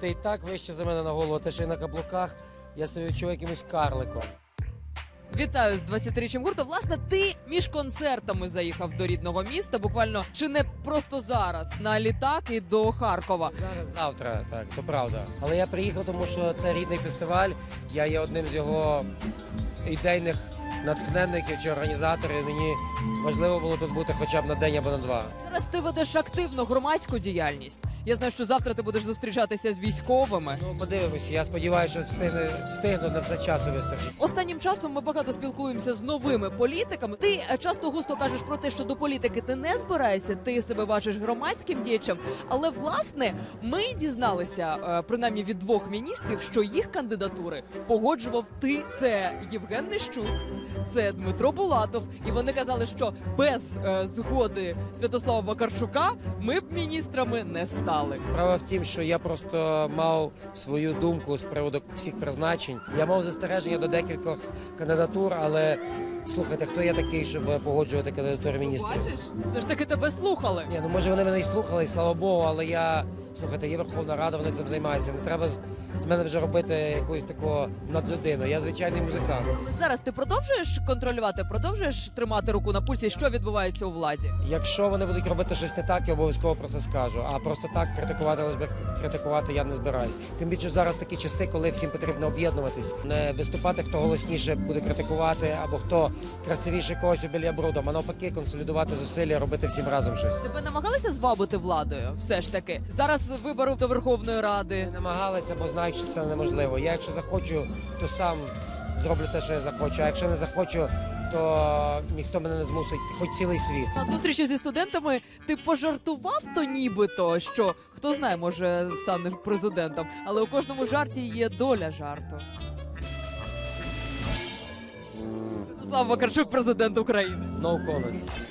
Ти і так вище за мене на голову, ти ще й на каблуках. Я себе відчуваю якимось карликом. Вітаю з 20-річчям гурту. Власне, ти між концертами заїхав до рідного міста, буквально чи не просто зараз на літак і до Харкова. Зараз завтра, так, то правда. Але я приїхав, тому що це рідний фестиваль. Я є одним з його ідейних натхненників чи організаторів. Мені важливо було тут бути хоча б на день або на два. Зараз ти ведеш активну громадську діяльність. Я знаю, що завтра ти будеш зустрічатися з військовими. Ну, подивимося. Я сподіваюся, що встигну, встигну на все часу вистачить. Останнім часом ми багато спілкуємося з новими політиками. Ти е, часто густо кажеш про те, що до політики ти не збираєшся, ти себе бачиш громадським діячем. Але власне ми дізналися, е, принаймні від двох міністрів, що їх кандидатури погоджував ти. Це Євген Нищук, це Дмитро Булатов. І вони казали, що без е, згоди Святослава Вакарчука ми б міністрами не стали. Справа в тім, що я просто мав свою думку з приводу всіх призначень. Я мав застереження до декількох кандидатур, але слухайте, хто я такий, щоб погоджувати кандидатури міністрів? Бачиш, все ж таки тебе слухали. Ні, ну може вони мене і слухали, і слава Богу, але я слухайте, є Верховна Рада, вони цим займаються. Не треба з, з мене вже робити якусь такого надлюдину. Я звичайний музикант. Зараз ти продовжуєш контролювати, продовжуєш тримати руку на пульсі, що відбувається у владі. Якщо вони будуть робити щось не так, я обов'язково про це скажу. А просто так критикувати, критикувати я не збираюсь. Тим більше зараз такі часи, коли всім потрібно об'єднуватись, не виступати, хто голосніше буде критикувати, або хто красивіше когось біля брудом, а навпаки, консолідувати зусилля, робити всім разом щось. Тебе намагалися звабити владою? Все ж таки зараз вибори до Верховної Не Ради. намагалися, бо знають, що це неможливо. Я, якщо захочу, то сам зроблю те, що я захочу. А якщо не захочу, то ніхто мене не змусить, хоч цілий світ. На зустрічі зі студентами ти пожартував то нібито, що хто знає, може стане президентом, але у кожному жарті є доля жарту. Святослав Вакарчук, президент України. No comments.